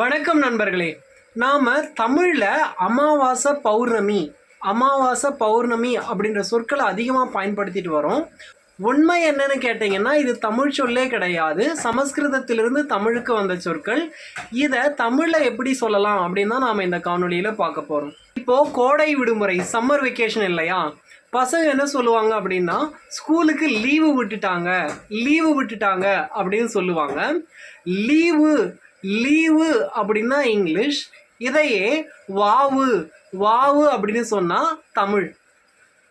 வணக்கம் நண்பர்களே. நாம் தமிழில் அமாவாசை பௌர்ணமி அமாவாசை பௌர்ணமி அப்படின்ற சொற்களை அதிகமாக பயன்படுத்திட்டு வரோம். உண்மை என்னன்னு கேட்டிங்கன்னா இது தமிழ் சொல்லே கிடையாது. சமஸ்கிருதத்திலிருந்து தமிழுக்கு வந்த சொற்கள். இதை தமிழில் எப்படி சொல்லலாம் அப்படின்னு தான் நாம் இந்த காணொலியில் பார்க்க போகிறோம் இப்போது கோடை விடுமுறை சம்மர் வெக்கேஷன் இல்லையா? பசங்க என்ன சொல்லுவாங்க அப்படின்னா ஸ்கூலுக்கு லீவு விட்டுட்டாங்க லீவு விட்டுட்டாங்க அப்படின்னு சொல்லுவாங்க. லீவு லீவு அப்படின்னா இங்கிலீஷ். இதையே வாவு வாவு அப்படின்னு சொன்னால் தமிழ்.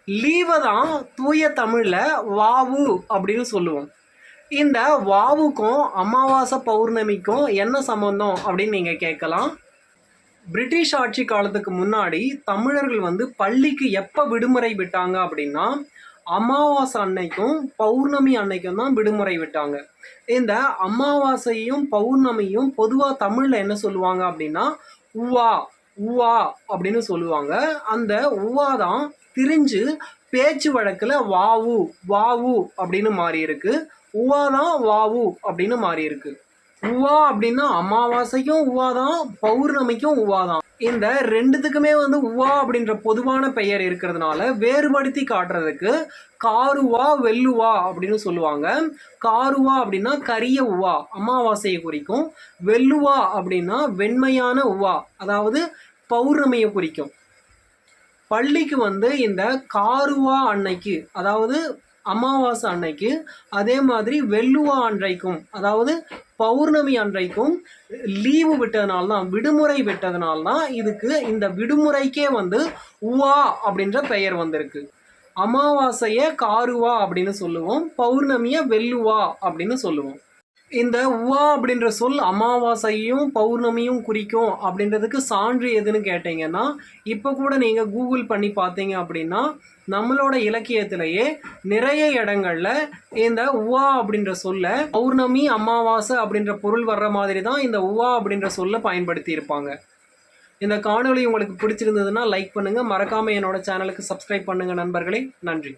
லீவை தான் தூய தமிழில் வாவு அப்படின்னு சொல்லுவோம். இந்த வாவுக்கும் அமாவாசை பௌர்ணமிக்கும் என்ன சம்பந்தம் அப்படின்னு நீங்கள் கேட்கலாம். பிரிட்டிஷ் ஆட்சி காலத்துக்கு முன்னாடி தமிழர்கள் வந்து பள்ளிக்கு எப்போ விடுமுறை விட்டாங்க அப்படின்னா அமாவாசை அன்னைக்கும் பௌர்ணமி அன்னைக்கும் தான் விடுமுறை விட்டாங்க. இந்த அமாவாசையும் பௌர்ணமியும் பொதுவாக தமிழில் என்ன சொல்லுவாங்க அப்படின்னா உவா உவா அப்படின்னு சொல்லுவாங்க. அந்த உவா தான் திரிஞ்சு பேச்சு வழக்கில் வாவு வாவு அப்படின்னு மாறி இருக்கு உவா தான் வாவு அப்படின்னு மாறி இருக்கு உவா அப்படின்னா அமாவாசைக்கும் உவா தான் பௌர்ணமிக்கும் உவா தான். இந்த ரெண்டுத்துக்குமே வந்து உவா அப்படின்ற பொதுவான பெயர் இருக்கிறதுனால வேறுபடுத்தி காட்டுறதுக்கு காருவா வெல்லுவா அப்படின்னு சொல்லுவாங்க. காருவா அப்படின்னா கரிய உவா அமாவாசையை குறிக்கும். வெல்லுவா அப்படின்னா வெண்மையான உவா அதாவது பௌர்ணமியை குறிக்கும். பள்ளிக்கு வந்து இந்த காருவா அன்னைக்கு அதாவது அமாவாசை அன்னைக்கு அதே மாதிரி வெள்ளுவா அன்றைக்கும் அதாவது பௌர்ணமி அன்றைக்கும் லீவு விட்டதுனால தான் விடுமுறை விட்டதுனால தான் இதுக்கு இந்த விடுமுறைக்கே வந்து உவா அப்படின்ற பெயர் வந்திருக்கு. அமாவாசையை காருவா அப்படின்னு சொல்லுவோம் பௌர்ணமியை வெல்லுவா அப்படின்னு சொல்லுவோம். இந்த உவா அப்படின்ற சொல் அமாவாசையும் பௌர்ணமியும் குறிக்கும் அப்படின்றதுக்கு சான்று எதுன்னு கேட்டீங்கன்னா இப்போ கூட நீங்கள் கூகுள் பண்ணி பார்த்தீங்க அப்படின்னா நம்மளோட இலக்கியத்திலேயே நிறைய இடங்கள்ல இந்த உவா அப்படின்ற சொல்ல பௌர்ணமி அமாவாசை அப்படின்ற பொருள் வர்ற மாதிரி தான் இந்த உவா அப்படின்ற சொல்ல பயன்படுத்தி இருப்பாங்க இந்த காணொளி உங்களுக்கு பிடிச்சிருந்ததுன்னா லைக் பண்ணுங்கள் மறக்காமல் என்னோட சேனலுக்கு சப்ஸ்கிரைப் பண்ணுங்கள் நண்பர்களே. நன்றி.